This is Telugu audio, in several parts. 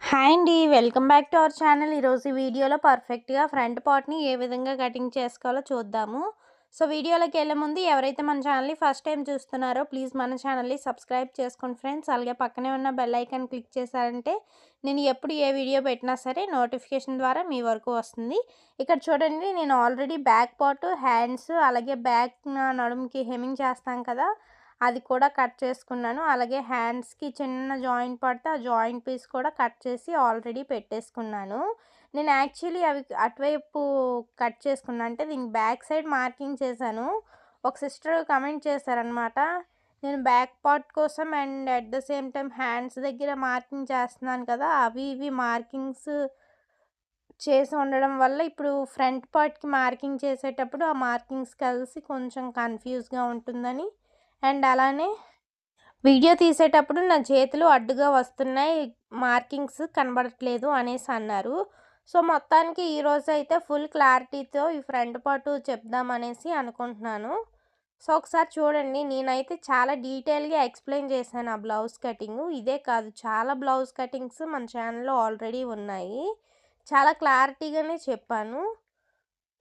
హాయ్ అండి welcome back to our channel. ఈరోజు వీడియోలో పర్ఫెక్ట్గా ఫ్రంట్ పార్ట్ని ఏ విధంగా కటింగ్ చేసుకోవాలో చూద్దాము. సో వీడియోలోకి వెళ్ళే ముందు ఎవరైతే మన ఛానల్ని ఫస్ట్ టైం చూస్తున్నారో ప్లీజ్ మన ఛానల్ని సబ్స్క్రైబ్ చేసుకోండి ఫ్రెండ్స్ అలాగే పక్కనే ఉన్న బెల్ ఐకాన్ క్లిక్ చేశారంటే నేను ఎప్పుడు ఏ వీడియో పెట్టినా సరే నోటిఫికేషన్ ద్వారా మీ వరకు వస్తుంది. ఇక్కడ చూడండి నేను ఆల్రెడీ బ్యాక్ పార్ట్ హ్యాండ్స్ అలాగే బ్యాక్ నడుముకి హెమింగ్ చేస్తాం కదా అది కూడా కట్ చేసుకున్నాను. అలాగే హ్యాండ్స్కి చిన్న జాయింట్ పడితే ఆ జాయింట్ పీస్ కూడా కట్ చేసి ఆల్రెడీ పెట్టేసుకున్నాను. నేను యాక్చువల్లీ అవి అటువైపు కట్ చేసుకున్నా. అంటే దీనికి బ్యాక్ సైడ్ మార్కింగ్ చేశాను. ఒక సిస్టర్ కమెంట్ చేశారనమాట నేను బ్యాక్ పార్ట్ కోసం and at the same time hands దగ్గర మార్కింగ్ చేస్తున్నాను కదా అవి ఇవి మార్కింగ్స్ చేసి ఉండడం వల్ల ఇప్పుడు ఫ్రంట్ పార్ట్కి మార్కింగ్ చేసేటప్పుడు ఆ మార్కింగ్స్ కలిసి కొంచెం కన్ఫ్యూజ్గా ఉంటుందని అండ్ అలానే వీడియో తీసేటప్పుడు నా చేతులు అడ్డుగా వస్తున్నాయి మార్కింగ్స్ కనబడట్లేదు అనేసి అన్నారు. సో మొత్తానికి ఈరోజు అయితే ఫుల్ క్లారిటీతో ఈ ఫ్రంట్ పాటు చెప్దామనేసి అనుకుంటున్నాను. సో ఒకసారి చూడండి నేనైతే చాలా డీటెయిల్గా ఎక్స్ప్లెయిన్ చేశాను ఆ బ్లౌజ్ కటింగ్. ఇదే కాదు చాలా బ్లౌజ్ కటింగ్స్ మన ఛానల్లో ఆల్రెడీ ఉన్నాయి. చాలా క్లారిటీగానే చెప్పాను.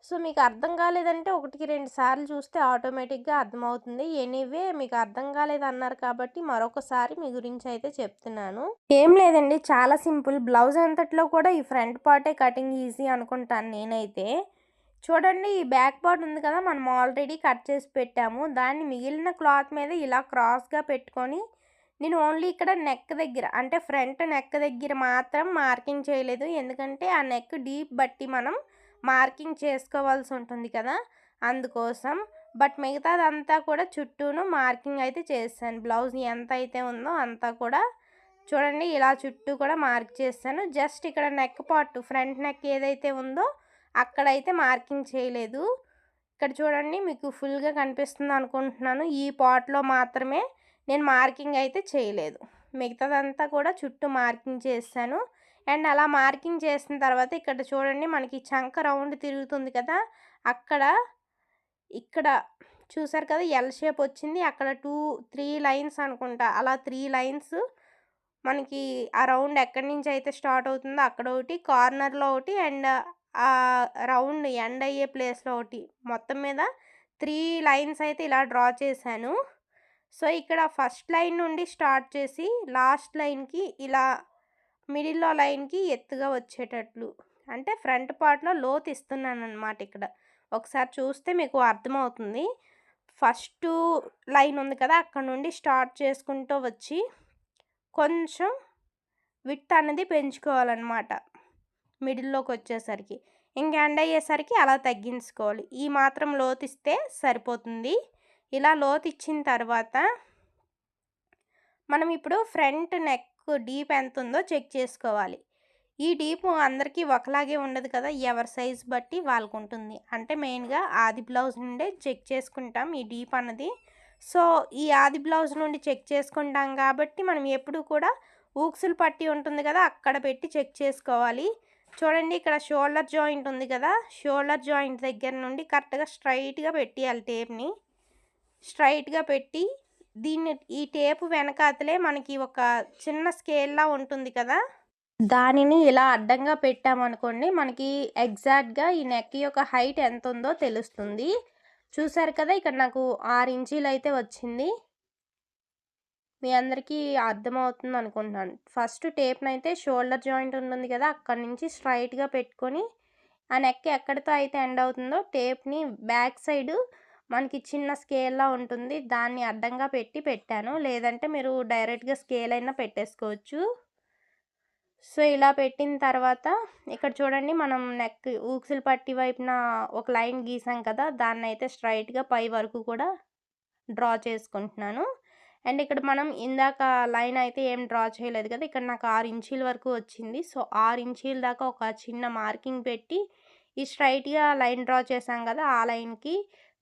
సో మీకు అర్థం కాలేదంటే ఒకటికి రెండు సార్లు చూస్తే ఆటోమేటిక్గా అర్థమవుతుంది. ఎనీవే మీకు అర్థం కాలేదన్నారు కాబట్టి మరొకసారి మీ గురించి అయితే చెప్తున్నాను. ఏం లేదండి. చాలా సింపుల్. బ్లౌజ్ అంతట్లో కూడా ఈ ఫ్రంట్ పార్టే కటింగ్ ఈజీ అనుకుంటాను నేనైతే. చూడండి ఈ బ్యాక్ పార్ట్ ఉంది కదా మనం ఆల్రెడీ కట్ చేసి పెట్టాము. దాన్ని మిగిలిన క్లాత్ మీద ఇలా క్రాస్గా పెట్టుకొని నేను ఓన్లీ ఇక్కడ నెక్ దగ్గర అంటే ఫ్రంట్ నెక్ దగ్గర మాత్రం మార్కింగ్ చేయలేదు. ఎందుకంటే ఆ నెక్ డీప్ బట్టి మనం మార్కింగ్ చేసుకోవాల్సి ఉంటుంది కదా! అందుకోసం. బట్ మిగతాదంతా కూడా చుట్టూను మార్కింగ్ అయితే చేస్తాను. బ్లౌజ్ ఎంత అయితే ఉందో అంతా కూడా చూడండి ఇలా చుట్టూ కూడా మార్క్ చేస్తాను. జస్ట్ ఇక్కడ నెక్ పార్ట్ ఫ్రంట్ నెక్ ఏదైతే ఉందో అక్కడైతే మార్కింగ్ చేయలేదు. ఇక్కడ చూడండి మీకు ఫుల్గా కనిపిస్తుంది అనుకుంటున్నాను. ఈ పాట్లో మాత్రమే నేను మార్కింగ్ అయితే చేయలేదు. మిగతాదంతా కూడా చుట్టూ మార్కింగ్ చేస్తాను. అండ్ అలా మార్కింగ్ చేసిన తర్వాత ఇక్కడ చూడండి మనకి చంక రౌండ్ తిరుగుతుంది కదా అక్కడ ఇక్కడ చూసారు కదా ఎల్ షేప్ వచ్చింది అక్కడ టూ త్రీ లైన్స్ అనుకుంటా అలా త్రీ లైన్స్ మనకి ఆ రౌండ్ ఎక్కడి నుంచి అయితే స్టార్ట్ అవుతుందో అక్కడ ఒకటి కార్నర్లో ఒకటి అండ్ ఆ రౌండ్ ఎండ్ అయ్యే ప్లేస్లో ఒకటి. మొత్తం మీద త్రీ లైన్స్ అయితే ఇలా డ్రా చేశాను. సో ఇక్కడ ఫస్ట్ లైన్ నుండి స్టార్ట్ చేసి లాస్ట్ లైన్కి ఇలా మిడిల్లో లైన్కి ఎత్తుగా వచ్చేటట్లు. అంటే ఫ్రంట్ పార్ట్లో లోతు ఇస్తున్నాను అనమాట ఇక్కడ. ఒకసారి చూస్తే మీకు అర్థమవుతుంది. ఫస్ట్ లైన్ ఉంది కదా అక్కడ నుండి స్టార్ట్ చేసుకుంటూ వచ్చి కొంచెం విత్ అనేది పెంచుకోవాలన్నమాట. మిడిల్లోకి వచ్చేసరికి. ఇంకా ఎండ్ అయ్యేసరికి అలా తగ్గించుకోవాలి. ఈ మాత్రం లోతిస్తే సరిపోతుంది. ఇలా లోతు ఇచ్చిన తర్వాత మనం ఇప్పుడు ఫ్రంట్ నెక్ డీప్ ఎంత ఉందో చెక్ చేసుకోవాలి. ఈ డీప్ అందరికీ ఒకలాగే ఉండదు కదా ఎవరి సైజ్ బట్టి వాళ్ళకు ఉంటుంది అంటే మెయిన్గా ఆది బ్లౌజ్ నుండే చెక్ చేసుకుంటాం ఈ డీప్ అన్నది. సో ఈ ఆది బ్లౌజ్ నుండి చెక్ చేసుకుంటాం కాబట్టి మనం ఎప్పుడు కూడా ఊక్సులు పట్టి ఉంటుంది కదా అక్కడ పెట్టి చెక్ చేసుకోవాలి. చూడండి ఇక్కడ షోల్డర్ జాయింట్ ఉంది కదా షోల్డర్ జాయింట్ దగ్గర నుండి కరెక్ట్గా స్ట్రైట్గా పెట్టేయాలి టేప్ని. స్ట్రైట్గా పెట్టి దీన్ని ఈ టేపు వెనకాతలే మనకి ఒక చిన్న స్కేల్లా ఉంటుంది కదా? దానిని ఇలా అడ్డంగా పెట్టామనుకోండి మనకి ఎగ్జాక్ట్గా ఈ నెక్ యొక్క హైట్ ఎంత ఉందో తెలుస్తుంది. చూసారు కదా ఇక్కడ నాకు ఆరు ఇంచీలు అయితే వచ్చింది. మీ అందరికీ అర్థమవుతుంది అనుకుంటున్నాను. ఫస్ట్ టేప్ని అయితే షోల్డర్ జాయింట్ ఉంటుంది కదా అక్కడి నుంచి స్ట్రైట్గా పెట్టుకొని ఆ నెక్ ఎక్కడితో అయితే ఎండ్ అవుతుందో టేప్ని బ్యాక్ సైడ్ మనకి చిన్న స్కేల్లా ఉంటుంది. దాన్ని అడ్డంగా పెట్టి పెట్టాను. లేదంటే మీరు డైరెక్ట్గా స్కేల్ అయినా పెట్టేసుకోవచ్చు. సో ఇలా పెట్టిన తర్వాత ఇక్కడ చూడండి మనం నెక్ ఊక్సిల్ పట్టి వైపున ఒక లైన్ గీసాం కదా! దాన్ని అయితే స్ట్రైట్గా పై వరకు కూడా డ్రా చేసుకుంటున్నాను. అండ్ ఇక్కడ మనం ఇందాక లైన్ అయితే ఏం డ్రా చేయలేదు కదా! ఇక్కడ నాకు ఆరు ఇంచీల వరకు వచ్చింది. సో ఆరు ఇంచీల దాకా ఒక చిన్న మార్కింగ్ పెట్టి ఈ స్ట్రైట్గా లైన్ డ్రా చేసాం కదా! ఆ లైన్కి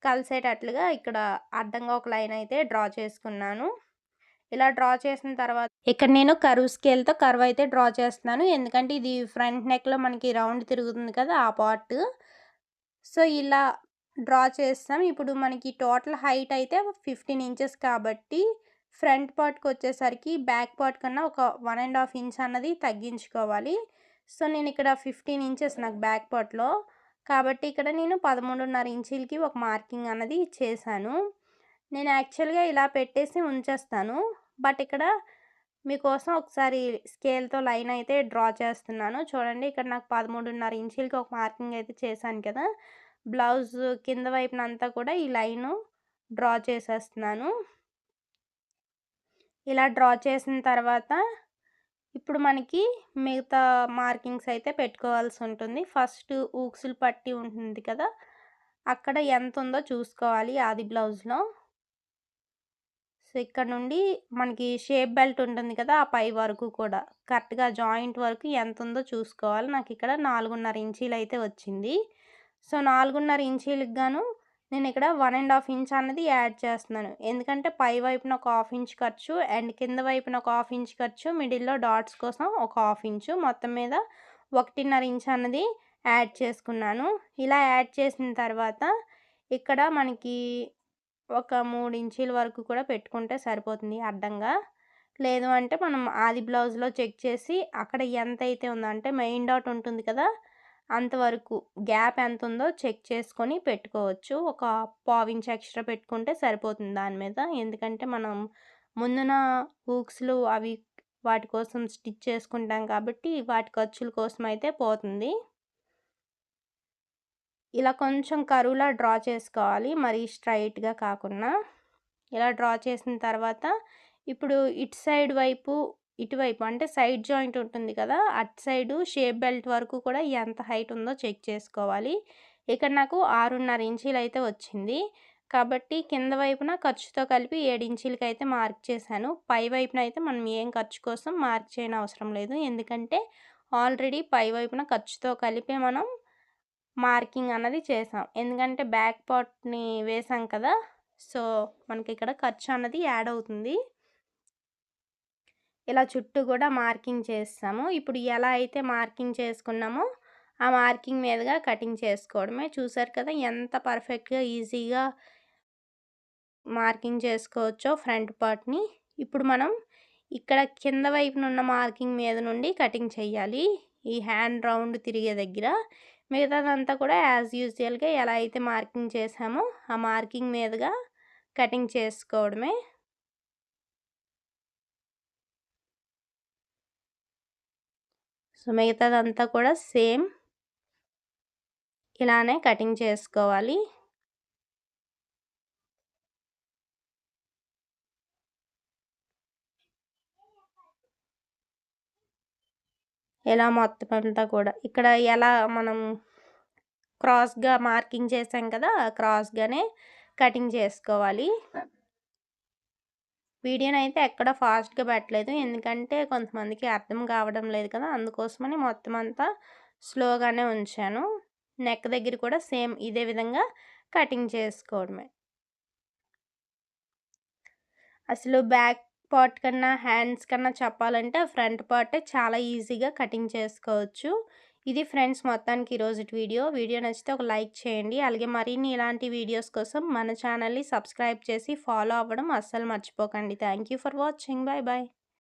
కలిసేటట్లుగా ఇక్కడ అడ్డంగా ఒక లైన్ అయితే డ్రా చేసుకున్నాను ఇలా డ్రా చేసిన తర్వాత ఇక్కడ నేను కరువు స్కేల్తో కర్వ్ అయితే డ్రా చేస్తున్నాను ఎందుకంటే ఇది ఫ్రంట్ నెక్లో మనకి రౌండ్ తిరుగుతుంది కదా ఆ పార్ట్ సో ఇలా డ్రా చేస్తాం ఇప్పుడు మనకి టోటల్ హైట్ అయితే ఫిఫ్టీన్ ఇంచెస్ కాబట్టి ఫ్రంట్ పార్ట్‌కి వచ్చేసరికి బ్యాక్ పార్ట్ కన్నా ఒక వన్ అండ్ హాఫ్ ఇంచ్ అన్నది తగ్గించుకోవాలి. సో, నేను ఇక్కడ 15 ఇంచెస్ నాకు బ్యాక్ పార్ట్‌లో. కాబట్టి ఇక్కడ నేను 13.5 ఇంచీలకి ఒక మార్కింగ్ అన్నది చేశాను. నేను యాక్చువల్‌గా ఇలా పెట్టేసి ఉంచేస్తాను. బట్ ఇక్కడ మీకోసం ఒకసారి స్కేల్‌తో లైన్ అయితే డ్రా చేస్తున్నాను. చూడండి ఇక్కడ నాకు 13.5 ఇంచీలకి ఒక మార్కింగ్ అయితే చేశాను కదా! బ్లౌజ్ కింద వైపునంతా కూడా ఈ లైను డ్రా చేసేస్తున్నాను. ఇలా డ్రా చేసిన తర్వాత ఇప్పుడు మనకి మిగతా మార్కింగ్స్ అయితే పెట్టుకోవాల్సి ఉంటుంది. ఫస్ట్ ఊక్సులు పట్టి ఉంటుంది కదా! అక్కడ ఎంత ఉందో చూసుకోవాలి ఆది బ్లౌజ్‌లో. సో, ఇక్కడ నుండి మనకి షేప్ బెల్ట్ ఉంటుంది కదా! ఆ పై వరకు కూడా కరెక్ట్‌గా జాయింట్ వరకు ఎంత ఉందో చూసుకోవాలి. నాకు ఇక్కడ 4.5 ఇంచీలు అయితే వచ్చింది. సో, నాలుగున్నర ఇంచీలకు గాను నేను ఇక్కడ వన్ అండ్ హాఫ్ ఇంచ్ అన్నది యాడ్ చేస్తున్నాను. ఎందుకంటే పై వైపున ఒక హాఫ్ ఇంచ్ ఖర్చు అండ్ కింద వైపున ఒక హాఫ్ ఇంచ్ ఖర్చు మిడిల్‌లో డాట్స్ కోసం ఒక హాఫ్ ఇంచు మొత్తం మీద 1.5 ఇంచ్ అన్నది యాడ్ చేసుకున్నాను. ఇలా యాడ్ చేసిన తర్వాత ఇక్కడ మనకి ఒక మూడు ఇంచీల వరకు కూడా పెట్టుకుంటే సరిపోతుంది అడ్డంగా. లేదు అంటే మనం ఆది బ్లౌజ్‌లో చెక్ చేసి అక్కడ ఎంతైతే ఉందో అంటే మెయిన్ డాట్ ఉంటుంది కదా! అంతవరకు గ్యాప్ ఎంత ఉందో చెక్ చేసుకొని పెట్టుకోవచ్చు. ఒక పావించ్ ఎక్స్ట్రా పెట్టుకుంటే సరిపోతుంది దాని మీద. ఎందుకంటే మనం ముందున హూక్స్‌లు అవి వాటి కోసం స్టిచ్ చేసుకుంటాం కాబట్టి వాటి ఖర్చుల కోసం అయితే పోతుంది. ఇలా కొంచెం కరువులా డ్రా చేసుకోవాలి. మరీ స్ట్రైట్గా కాకుండా. ఇలా డ్రా చేసిన తర్వాత ఇప్పుడు ఇటు సైడ్ వైపు, ఇటువైపు అంటే సైడ్ జాయింట్ ఉంటుంది కదా! అటు సైడు షేప్ బెల్ట్ వరకు కూడా ఎంత హైట్ ఉందో చెక్ చేసుకోవాలి. ఇక్కడ నాకు 6.5 ఇంచీలు అయితే వచ్చింది. కాబట్టి కింద వైపున ఖర్చుతో కలిపి ఏడు ఇంచీలకి అయితే మార్క్ చేశాను. పై వైపున అయితే మనం ఏం ఖర్చు కోసం మార్క్ చేయనవసరం లేదు. ఎందుకంటే ఆల్రెడీ పై వైపున ఖర్చుతో కలిపే మనం మార్కింగ్ అన్నది చేసాం. ఎందుకంటే బ్యాక్ పార్ట్‌ని వేసాం కదా! సో, మనకి ఇక్కడ ఖర్చు అన్నది యాడ్ అవుతుంది. ఇలా చుట్టూ కూడా మార్కింగ్ చేస్తాము ఇప్పుడు ఎలా అయితే మార్కింగ్ చేసుకున్నామో ఆ మార్కింగ్ మీదుగా కటింగ్ చేసుకోవడమే. చూసారు కదా! ఎంత పర్ఫెక్ట్‌గా ఈజీగా మార్కింగ్ చేసుకోవచ్చో ఫ్రంట్ పార్ట్‌ని. ఇప్పుడు మనం ఇక్కడ కింద వైపున ఉన్న మార్కింగ్ మీద నుండి కటింగ్ చేయాలి. ఈ హ్యాండ్ రౌండ్ తిరిగే దగ్గర. మిగతాదంతా కూడా యాజ్ యూజువల్‌గా ఎలా అయితే మార్కింగ్ చేసామో ఆ మార్కింగ్ మీదుగా కటింగ్ చేసుకోవడమే. సో, మిగతాదంతా కూడా సేమ్ ఇలానే కటింగ్ చేసుకోవాలి. ఇలా మొత్తం అంతా కూడా. ఇక్కడ ఎలా మనం క్రాస్‌గా మార్కింగ్ చేసాం కదా! క్రాస్‌గానే కటింగ్ చేసుకోవాలి. వీడియోనైతే ఎక్కడ ఫాస్ట్‌గా పెట్టలేదు. ఎందుకంటే కొంతమందికి అర్థం కావడం లేదు కదా! అందుకోసమని మొత్తం అంతా స్లోగానే ఉంచాను. నెక్ దగ్గర కూడా సేమ్ ఇదే విధంగా కటింగ్ చేసుకోవడమే. అసలు బ్యాక్ పార్ట్ కన్నా, హ్యాండ్స్ కన్నా చెప్పాలంటే ఫ్రంట్ పార్టే చాలా ఈజీగా కటింగ్ చేసుకోవచ్చు. ఇది ఫ్రెండ్స్ మొత్తానికి ఈరోజుటి వీడియో. వీడియో నచ్చితే ఒక లైక్ చేయండి. అలాగే మరిన్ని ఇలాంటి వీడియోస్ కోసం మన ఛానల్‌ని సబ్స్క్రైబ్ చేసి ఫాలో అవ్వడం అస్సలు మర్చిపోకండి. Thank you for watching. Bye bye